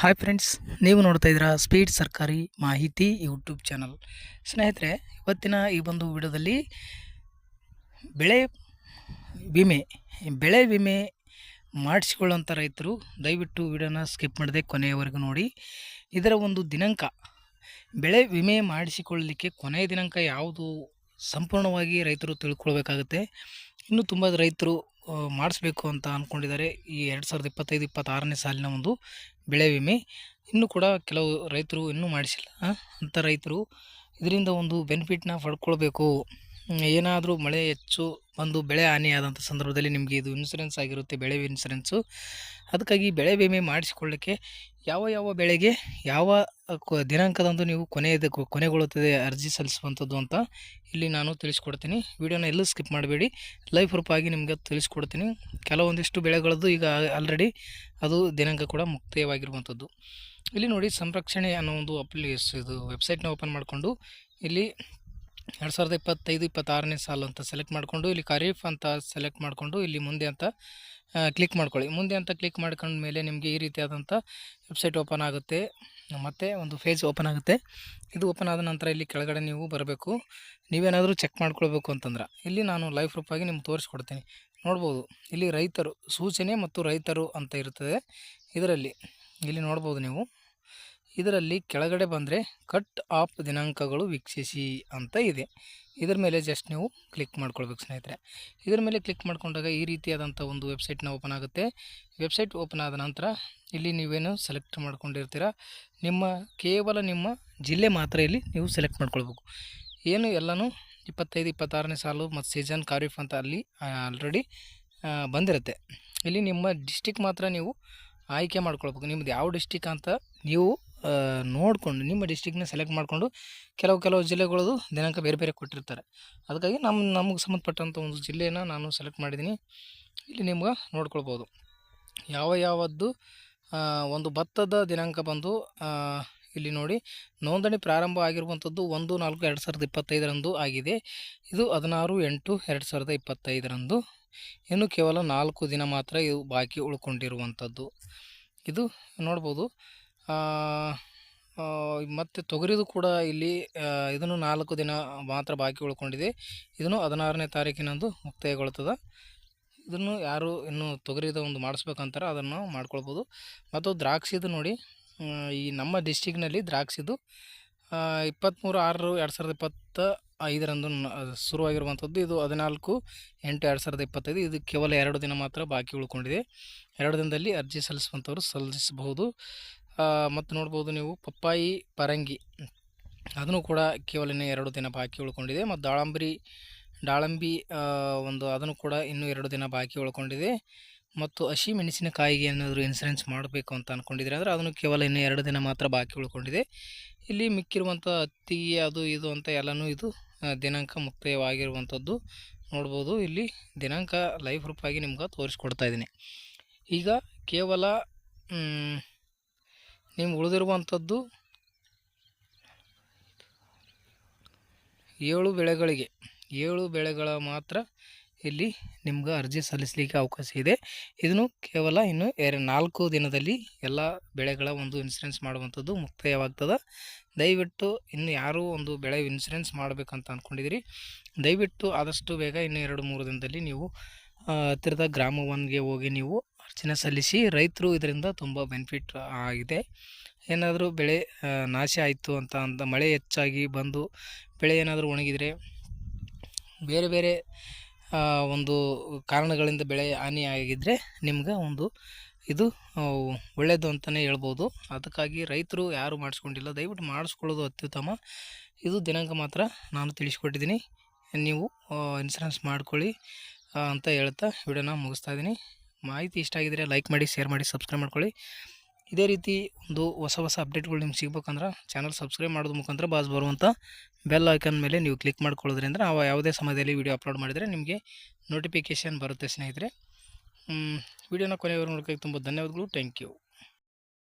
Hi friends ನೀವು ನೋಡ್ತಾ ಇದ್ದೀರಾ ಸ್ಪೀಡ್ ಸರ್ಕಾರಿ ಮಾಹಿತಿ ಯೂಟ್ಯೂಬ್ ಚಾನಲ್ ಸ್ನೇಹಿತರೆ, ಇವತ್ತಿನ ಈ ಒಂದು ವಿಡಿಯೋದಲ್ಲಿ ಬೆಳೆ ವಿಮೆ ಬೆಳೆ ವಿಮೆ ಮಾಡಿಸಿಕೊಳ್ಳೋಂಥ ರೈತರು ದಯವಿಟ್ಟು ವಿಡಿಯೋನ ಸ್ಕಿಪ್ ಮಾಡದೆ ಕೊನೆಯವರೆಗೂ ನೋಡಿ. ಇದರ ಒಂದು ದಿನಾಂಕ, ಬೆಳೆ ವಿಮೆ ಮಾಡಿಸಿಕೊಳ್ಳಲಿಕ್ಕೆ ಕೊನೆಯ ದಿನಾಂಕ ಯಾವುದು ಸಂಪೂರ್ಣವಾಗಿ ರೈತರು ತಿಳ್ಕೊಳ್ಬೇಕಾಗುತ್ತೆ. ಇನ್ನೂ ತುಂಬ ರೈತರು ಮಾಡಿಸ್ಬೇಕು ಅಂತ ಅಂದ್ಕೊಂಡಿದ್ದಾರೆ ಈ ಎರಡು ಸಾವಿರದ ಇಪ್ಪತ್ತೈದು, ಇಪ್ಪತ್ತಾರನೇ ಸಾಲಿನ ಒಂದು ಬೆಳೆ ವಿಮೆ. ಇನ್ನೂ ಕೂಡ ಕೆಲವು ರೈತರು ಇನ್ನೂ ಮಾಡಿಸಿಲ್ಲ. ಅಂತ ರೈತರು ಇದರಿಂದ ಒಂದು ಬೆನಿಫಿಟ್ನ ಪಡ್ಕೊಳ್ಬೇಕು. ಏನಾದರೂ ಮಳೆ ಹೆಚ್ಚು ಒಂದು ಬೆಳೆ ಹಾನಿಯಾದಂಥ ಸಂದರ್ಭದಲ್ಲಿ ನಿಮಗೆ ಇದು ಇನ್ಸೂರೆನ್ಸ್ ಆಗಿರುತ್ತೆ, ಬೆಳೆ ಇನ್ಸೂರೆನ್ಸು. ಅದಕ್ಕಾಗಿ ಬೆಳೆ ವಿಮೆ ಮಾಡಿಸಿಕೊಳ್ಳಿಕ್ಕೆ ಯಾವ ಯಾವ ಬೆಳೆಗೆ ಯಾವ ದಿನಾಂಕದಂದು ನೀವು ಕೊನೆಯದು ಕೊನೆಗೊಳ್ಳುತ್ತದೆ ಅರ್ಜಿ ಸಲ್ಲಿಸುವಂಥದ್ದು ಅಂತ ಇಲ್ಲಿ ನಾನು ತಿಳಿಸ್ಕೊಡ್ತೀನಿ. ವಿಡಿಯೋನ ಎಲ್ಲೂ ಸ್ಕಿಪ್ ಮಾಡಬೇಡಿ. ಲೈಫ್ ರೂಪಾಗಿ ನಿಮಗೆ ತಿಳಿಸ್ಕೊಡ್ತೀನಿ. ಕೆಲವೊಂದಿಷ್ಟು ಬೆಳೆಗಳದ್ದು ಈಗ ಆಲ್ರೆಡಿ ಅದು ದಿನಾಂಕ ಕೂಡ ಮುಕ್ತಾಯವಾಗಿರುವಂಥದ್ದು. ಇಲ್ಲಿ ನೋಡಿ ಸಂರಕ್ಷಣೆ ಅನ್ನೋ ಒಂದು ಅಪ್ಲಿಕೇಶನ್ ಇದು ವೆಬ್ಸೈಟ್ನ ಓಪನ್ ಮಾಡಿಕೊಂಡು ಇಲ್ಲಿ ಎರಡು ಸಾವಿರದ ಇಪ್ಪತ್ತೈದು, ಇಪ್ಪತ್ತಾರನೇ ಸಾಲು ಅಂತ ಸೆಲೆಕ್ಟ್ ಮಾಡಿಕೊಂಡು, ಇಲ್ಲಿ ಖರೀಫ್ ಅಂತ ಸೆಲೆಕ್ಟ್ ಮಾಡಿಕೊಂಡು, ಇಲ್ಲಿ ಮುಂದೆ ಅಂತ ಕ್ಲಿಕ್ ಮಾಡ್ಕೊಳ್ಳಿ. ಮುಂದೆ ಅಂತ ಕ್ಲಿಕ್ ಮಾಡ್ಕೊಂಡ ಮೇಲೆ ನಿಮಗೆ ಈ ರೀತಿಯಾದಂಥ ವೆಬ್ಸೈಟ್ ಓಪನ್ ಆಗುತ್ತೆ. ಮತ್ತು ಒಂದು ಫೇಜ್ ಓಪನ್ ಆಗುತ್ತೆ. ಇದು ಓಪನ್ ಆದ ನಂತರ ಇಲ್ಲಿ ಕೆಳಗಡೆ ನೀವು ಬರಬೇಕು. ನೀವೇನಾದರೂ ಚೆಕ್ ಮಾಡ್ಕೊಳ್ಬೇಕು ಅಂತಂದ್ರೆ, ಇಲ್ಲಿ ನಾನು ಲೈಫ್ ರೂಪಾಗಿ ನಿಮ್ಗೆ ತೋರಿಸ್ಕೊಡ್ತೀನಿ. ನೋಡ್ಬೋದು, ಇಲ್ಲಿ ರೈತರು, ಸೂಚನೆ ಮತ್ತು ರೈತರು ಅಂತ ಇರ್ತದೆ. ಇದರಲ್ಲಿ, ಇಲ್ಲಿ ನೋಡ್ಬೋದು ನೀವು. ಇದರಲ್ಲಿ ಕೆಳಗಡೆ ಬಂದರೆ ಕಟ್ ಆಫ್ ದಿನಾಂಕಗಳು ವೀಕ್ಷಿಸಿ ಅಂತ ಇದೆ. ಇದರ ಮೇಲೆ ಜಸ್ಟ್ ನೀವು ಕ್ಲಿಕ್ ಮಾಡ್ಕೊಳ್ಬೇಕು ಸ್ನೇಹಿತರೆ. ಇದರ ಮೇಲೆ ಕ್ಲಿಕ್ ಮಾಡ್ಕೊಂಡಾಗ ಈ ರೀತಿಯಾದಂಥ ಒಂದು ವೆಬ್ಸೈಟ್ನ ಓಪನ್ ಆಗುತ್ತೆ. ವೆಬ್ಸೈಟ್ ಓಪನ್ ಆದ ನಂತರ ಇಲ್ಲಿ ನೀವೇನು ಸೆಲೆಕ್ಟ್ ಮಾಡ್ಕೊಂಡಿರ್ತೀರ? ನಿಮ್ಮ, ಕೇವಲ ನಿಮ್ಮ ಜಿಲ್ಲೆ ಮಾತ್ರ ಇಲ್ಲಿ ನೀವು ಸೆಲೆಕ್ಟ್ ಮಾಡ್ಕೊಳ್ಬೇಕು. ಏನು ಎಲ್ಲನೂ ಇಪ್ಪತ್ತೈದು, ಇಪ್ಪತ್ತಾರನೇ ಸಾಲು ಮತ್ತು ಸೀಸನ್ ಖಾರೀಫ್ ಅಂತ ಅಲ್ಲಿ ಆಲ್ರೆಡಿ ಬಂದಿರುತ್ತೆ. ಇಲ್ಲಿ ನಿಮ್ಮ ಡಿಸ್ಟಿಕ್ ಮಾತ್ರ ನೀವು ಆಯ್ಕೆ ಮಾಡ್ಕೊಳ್ಬೇಕು. ನಿಮ್ದು ಯಾವ ಡಿಸ್ಟಿಕ್ ಅಂತ ನೀವು ನೋಡಿಕೊಂಡು ನಿಮ್ಮ ಡಿಸ್ಟಿಕ್ನ ಸೆಲೆಕ್ಟ್ ಮಾಡಿಕೊಂಡು ಕೆಲವು ಕೆಲವು ಜಿಲ್ಲೆಗಳದು ದಿನಾಂಕ ಬೇರೆ ಬೇರೆ ಕೊಟ್ಟಿರ್ತಾರೆ. ಅದಕ್ಕಾಗಿ ನಮ್ಮ ನಮಗೆ ಸಂಬಂಧಪಟ್ಟಂಥ ಒಂದು ಜಿಲ್ಲೆಯನ್ನು ನಾನು ಸೆಲೆಕ್ಟ್ ಮಾಡಿದ್ದೀನಿ. ಇಲ್ಲಿ ನಿಮ್ಗೆ ನೋಡ್ಕೊಳ್ಬೋದು. ಯಾವ ಯಾವದ್ದು ಒಂದು ಭತ್ತದ ದಿನಾಂಕ ಬಂದು ಇಲ್ಲಿ ನೋಡಿ ನೋಂದಣಿ ಪ್ರಾರಂಭ ಆಗಿರುವಂಥದ್ದು ಒಂದು, ನಾಲ್ಕು, ಎರಡು ಸಾವಿರದ ಇಪ್ಪತ್ತೈದರಂದು ಆಗಿದೆ. ಇದು ಹದಿನಾರು, ಎಂಟು, ಎರಡು ಸಾವಿರದ ಇಪ್ಪತ್ತೈದರಂದು. ಇನ್ನು ಕೇವಲ ನಾಲ್ಕು ದಿನ ಮಾತ್ರ ಇದು ಬಾಕಿ ಉಳ್ಕೊಂಡಿರುವಂಥದ್ದು ಇದು ನೋಡ್ಬೋದು. ಮತ್ತು ತೊಗರಿದು ಕೂಡ ಇಲ್ಲಿ ಇದನ್ನು ನಾಲ್ಕು ದಿನ ಮಾತ್ರ ಬಾಕಿ ಉಳ್ಕೊಂಡಿದೆ. ಇದನ್ನು ಹದಿನಾರನೇ ತಾರೀಕಿನಂದು ಮುಕ್ತಾಯಗೊಳ್ತದೆ. ಇದನ್ನು ಯಾರು ಇನ್ನು ತೊಗರಿದ ಒಂದು ಮಾಡಿಸ್ಬೇಕಂತಾರೆ ಅದನ್ನು ಮಾಡ್ಕೊಳ್ಬೋದು. ಮತ್ತು ದ್ರಾಕ್ಷಿದು ನೋಡಿ ಈ ನಮ್ಮ ಡಿಸ್ಟಿಕ್ನಲ್ಲಿ ದ್ರಾಕ್ಷಿದು ಇಪ್ಪತ್ತ್ಮೂರು ಆರು ಎರಡು ಸಾವಿರದ ಇಪ್ಪತ್ತ ಐದರಂದು ಶುರುವಾಗಿರುವಂಥದ್ದು. ಇದು ಹದಿನಾಲ್ಕು ಎಂಟು ಎರಡು ಸಾವಿರದ ಇಪ್ಪತ್ತೈದು. ಇದು ಕೇವಲ ಎರಡು ದಿನ ಮಾತ್ರ ಬಾಕಿ ಉಳ್ಕೊಂಡಿದೆ. ಎರಡು ದಿನದಲ್ಲಿ ಅರ್ಜಿ ಸಲ್ಲಿಸುವಂಥವ್ರು ಸಲ್ಲಿಸಬಹುದು. ಮತ್ತು ನೋಡ್ಬೋದು ನೀವು ಪಪ್ಪಾಯಿ, ಪರಂಗಿ. ಅದನ್ನು ಕೂಡ ಕೇವಲ ಎರಡು ದಿನ ಬಾಕಿ ಉಳ್ಕೊಂಡಿದೆ. ಮತ್ತು ದಾಳಂಬರಿ, ದಾಳಂಬಿ ಒಂದು ಅದನ್ನು ಕೂಡ ಇನ್ನೂ ಎರಡು ದಿನ ಬಾಕಿ ಉಳ್ಕೊಂಡಿದೆ. ಮತ್ತು ಹಸಿ ಮೆಣಸಿನಕಾಯಿಗೆ ಏನಾದರೂ ಇನ್ಸೂರೆನ್ಸ್ ಮಾಡಬೇಕು ಅಂತ ಅಂದ್ಕೊಂಡಿದ್ರೆ ಅಂದರೆ ಅದನ್ನು ಕೇವಲ ಇನ್ನೂ ಎರಡು ದಿನ ಮಾತ್ರ ಬಾಕಿ ಉಳ್ಕೊಂಡಿದೆ. ಇಲ್ಲಿ ಮಿಕ್ಕಿರುವಂಥ ಹತ್ತಿ ಅದು, ಇದು ಅಂತ ಎಲ್ಲನೂ ಇದು ದಿನಾಂಕ ಮುಕ್ತಾಯವಾಗಿರುವಂಥದ್ದು ನೋಡ್ಬೋದು. ಇಲ್ಲಿ ದಿನಾಂಕ ಲೈವ್ ರೂಪಾಗಿ ನಿಮ್ಗೆ ತೋರಿಸ್ಕೊಡ್ತಾ ಇದ್ದೀನಿ. ಈಗ ಕೇವಲ ನೀವು ಉಳಿದಿರುವಂಥದ್ದು ಏಳು ಬೆಳೆಗಳಿಗೆ, ಏಳು ಬೆಳೆಗಳ ಮಾತ್ರ ಇಲ್ಲಿ ನಿಮ್ಗೆ ಅರ್ಜಿ ಸಲ್ಲಿಸಲಿಕ್ಕೆ ಅವಕಾಶ ಇದೆ. ಇದನ್ನು ಕೇವಲ ಇನ್ನು ಎರಡು, ನಾಲ್ಕು ದಿನದಲ್ಲಿ ಎಲ್ಲ ಬೆಳೆಗಳ ಒಂದು ಇನ್ಸೂರೆನ್ಸ್ ಮಾಡುವಂಥದ್ದು ಮುಕ್ತಾಯವಾಗ್ತದೆ. ದಯವಿಟ್ಟು ಇನ್ನು ಯಾರೂ ಒಂದು ಬೆಳೆ ಇನ್ಸೂರೆನ್ಸ್ ಮಾಡಬೇಕಂತ ಅಂದ್ಕೊಂಡಿದ್ದೀರಿ ದಯವಿಟ್ಟು ಆದಷ್ಟು ಬೇಗ ಇನ್ನು ಎರಡು, ಮೂರು ದಿನದಲ್ಲಿ ನೀವು ಹತ್ತಿರದ ಗ್ರಾಮ ಒನ್ಗೆ ಹೋಗಿ ನೀವು ಅರ್ಜಿನ ಸಲ್ಲಿಸಿ ರೈತರು ಇದರಿಂದ ತುಂಬ ಬೆನಿಫಿಟ್ ಆಗಿದೆ. ಏನಾದರೂ ಬೆಳೆ ನಾಶ ಆಯಿತು ಅಂತ ಅಂತ ಮಳೆ ಹೆಚ್ಚಾಗಿ ಬಂದು ಬೆಳೆ ಏನಾದರೂ ಒಣಗಿದರೆ ಬೇರೆ ಬೇರೆ ಒಂದು ಕಾರಣಗಳಿಂದ ಬೆಳೆ ಹಾನಿ ಆಗಿದ್ದರೆ ನಿಮ್ಗೆ ಒಂದು ಇದು ಒಳ್ಳೆಯದು ಅಂತಲೇ ಹೇಳ್ಬೋದು. ಅದಕ್ಕಾಗಿ ರೈತರು ಯಾರು ಮಾಡಿಸ್ಕೊಂಡಿಲ್ಲ, ದಯವಿಟ್ಟು ಮಾಡಿಸ್ಕೊಳ್ಳೋದು ಅತ್ಯುತ್ತಮ. ಇದು ದಿನಾಂಕ ಮಾತ್ರ ನಾನು ತಿಳಿಸ್ಕೊಟ್ಟಿದ್ದೀನಿ. ನೀವು ಇನ್ಸೂರೆನ್ಸ್ ಮಾಡ್ಕೊಳ್ಳಿ ಅಂತ ಹೇಳ್ತಾ ವಿಡಿಯೋನ ಮುಗಿಸ್ತಾ ಇದ್ದೀನಿ. ಮಾಹಿತಿ ಇಷ್ಟ ಆಗಿದರೆ ಲೈಕ್ ಮಾಡಿ ಶೇರ್ ಮಾಡಿ ಸಬ್ಸ್ಕ್ರೈಬ್ ಮಾಡ್ಕೊಳ್ಳಿ. ಇದೇ ರೀತಿ ಒಂದು ಹೊಸ ಹೊಸ ಅಪ್ಡೇಟ್ಗಳು ನಿಮ್ಗೆ ಸಿಗ್ಬೇಕಂದ್ರೆ ಚಾನಲ್ ಸಬ್ಸ್ಕ್ರೈಬ್ ಮಾಡೋದು ಮುಖಾಂತರ ಬಾಸ್ ಬರುವಂಥ ಬೆಲ್ ಐಕನ್ ಮೇಲೆ ನೀವು ಕ್ಲಿಕ್ ಮಾಡ್ಕೊಳ್ಳೋದ್ರಿಂದ ನಾವು ಯಾವುದೇ ಸಮಯದಲ್ಲಿ ವೀಡಿಯೋ ಅಪ್ಲೋಡ್ ಮಾಡಿದರೆ ನಿಮಗೆ ನೋಟಿಫಿಕೇಷನ್ ಬರುತ್ತೆ ಸ್ನೇಹಿತರೆ. ವಿಡಿಯೋನ ಕೊನೆಯವರೆಗೂ ನೋಡೋಕ್ಕೆ ತುಂಬ ಧನ್ಯವಾದಗಳು. Thank you